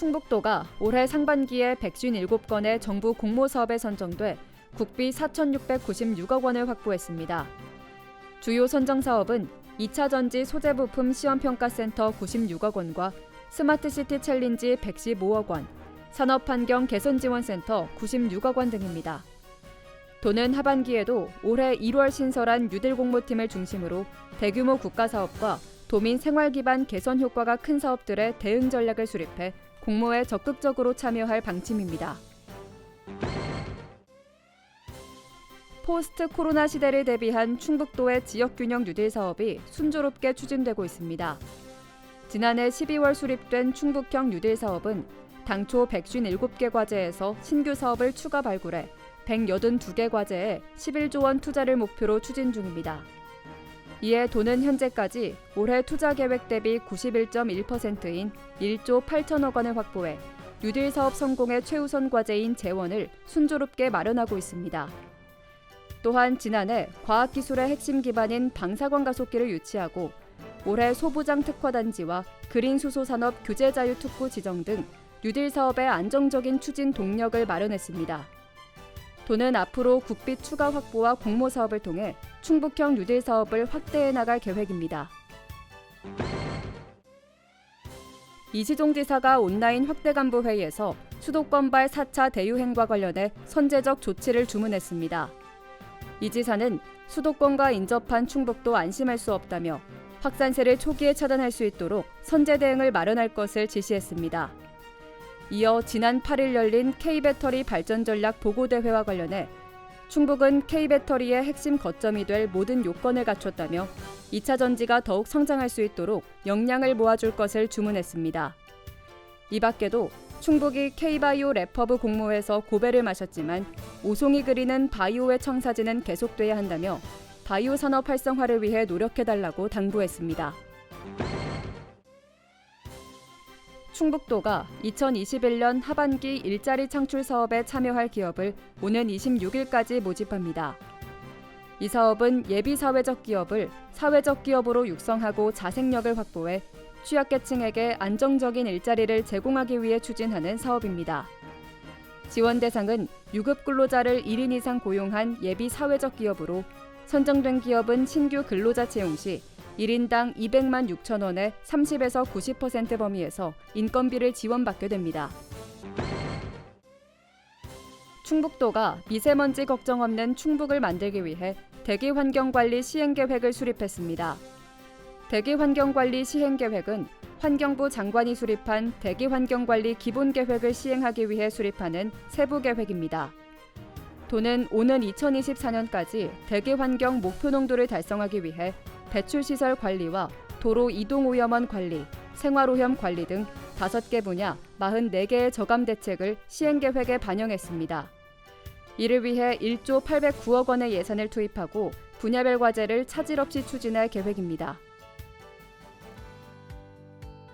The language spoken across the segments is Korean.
충북도가 올해 상반기에 157건의 정부 공모 사업에 선정돼 국비 4,696억 원을 확보했습니다. 주요 선정 사업은 2차 전지 소재 부품 시험 평가 센터 96억 원과 스마트 시티 챌린지 115억 원, 산업 환경 개선 지원 센터 96억 원 등입니다. 도는 하반기에도 올해 1월 신설한 뉴딜 공모팀을 중심으로 대규모 국가 사업과 도민 생활 기반 개선 효과가 큰 사업들의 대응 전략을 수립해 공모에 적극적으로 참여할 방침입니다. 포스트 코로나 시대를 대비한 충북도의 지역균형 뉴딜 사업이 순조롭게 추진되고 있습니다. 지난해 12월 수립된 충북형 뉴딜 사업은 당초 157개 과제에서 신규 사업을 추가 발굴해 182개 과제에 11조 원 투자를 목표로 추진 중입니다. 이에 도는 현재까지 올해 투자 계획 대비 91.1%인 1조 8천억 원을 확보해 뉴딜 사업 성공의 최우선 과제인 재원을 순조롭게 마련하고 있습니다. 또한 지난해 과학기술의 핵심 기반인 방사광 가속기를 유치하고 올해 소부장 특화단지와 그린 수소 산업 규제 자유 특구 지정 등 뉴딜 사업의 안정적인 추진 동력을 마련했습니다. 도는 앞으로 국비 추가 확보와 공모 사업을 통해 충북형 뉴딜 사업을 확대해 나갈 계획입니다. 이시종 지사가 온라인 확대 간부 회의에서 수도권발 4차 대유행과 관련해 선제적 조치를 주문했습니다. 이 지사는 수도권과 인접한 충북도 안심할 수 없다며 확산세를 초기에 차단할 수 있도록 선제 대응을 마련할 것을 지시했습니다. 이어 지난 8일 열린 K배터리 발전 전략 보고대회와 관련해 충북은 K배터리의 핵심 거점이 될 모든 요건을 갖췄다며 2차 전지가 더욱 성장할 수 있도록 역량을 모아줄 것을 주문했습니다. 이 밖에도 충북이 K바이오 래퍼브 공모에서 고배를 마셨지만 오송이 그리는 바이오의 청사진은 계속돼야 한다며 바이오 산업 활성화를 위해 노력해달라고 당부했습니다. 충북도가 2021년 하반기 일자리 창출 사업에 참여할 기업을 오는 26일까지 모집합니다. 이 사업은 예비 사회적 기업을 사회적 기업으로 육성하고 자생력을 확보해 취약계층에게 안정적인 일자리를 제공하기 위해 추진하는 사업입니다. 지원 대상은 유급 근로자를 1인 이상 고용한 예비 사회적 기업으로 선정된 기업은 신규 근로자 채용 시 1인당 200만 6천 원의 30에서 90% 범위에서 인건비를 지원받게 됩니다. 충북도가 미세먼지 걱정 없는 충북을 만들기 위해 대기 환경 관리 시행 계획을 수립했습니다. 대기 환경 관리 시행 계획은 환경부 장관이 수립한 대기 환경 관리 기본 계획을 시행하기 위해 수립하는 세부 계획입니다. 도는 오는 2024년까지 대기 환경 목표 농도를 달성하기 위해 배출 시설 관리와 도로 이동 오염원 관리, 생활 오염 관리 등 5개 분야 44개의 저감 대책을 시행 계획에 반영했습니다. 이를 위해 1조 809억 원의 예산을 투입하고 분야별 과제를 차질 없이 추진할 계획입니다.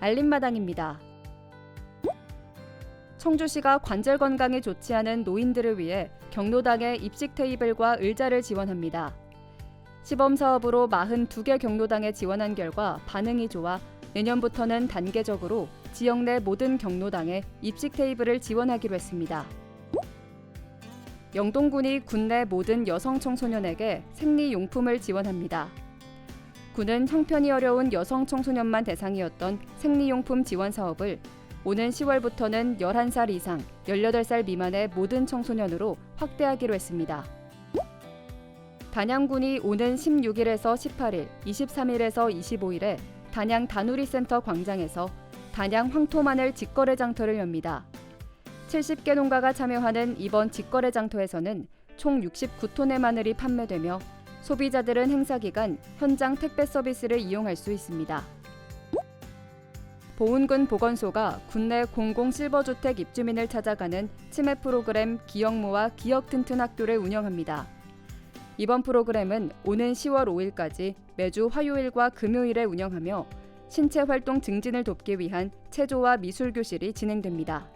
알림마당입니다. 청주시가 관절 건강에 좋지 않은 노인들을 위해 경로당에 입식 테이블과 의자를 지원합니다. 시범 사업으로 42개 경로당에 지원한 결과 반응이 좋아 내년부터는 단계적으로 지역 내 모든 경로당에 입식 테이블을 지원하기로 했습니다. 영동군이 군내 모든 여성 청소년에게 생리용품을 지원합니다. 군은 형편이 어려운 여성 청소년만 대상이었던 생리용품 지원 사업을 오는 10월부터는 11살 이상, 18살 미만의 모든 청소년으로 확대하기로 했습니다. 단양군이 오는 16일에서 18일, 23일에서 25일에 단양 다누리 센터 광장에서 단양 황토마늘 직거래 장터를 엽니다. 70개 농가가 참여하는 이번 직거래 장터에서는 총 69톤의 마늘이 판매되며 소비자들은 행사 기간 현장 택배 서비스를 이용할 수 있습니다. 보은군 보건소가 국내 공공 실버주택 입주민을 찾아가는 치매 프로그램 기억모와 기억 튼튼 학교를 운영합니다. 이번 프로그램은 오는 10월 5일까지 매주 화요일과 금요일에 운영하며 신체 활동 증진을 돕기 위한 체조와 미술 교실이 진행됩니다.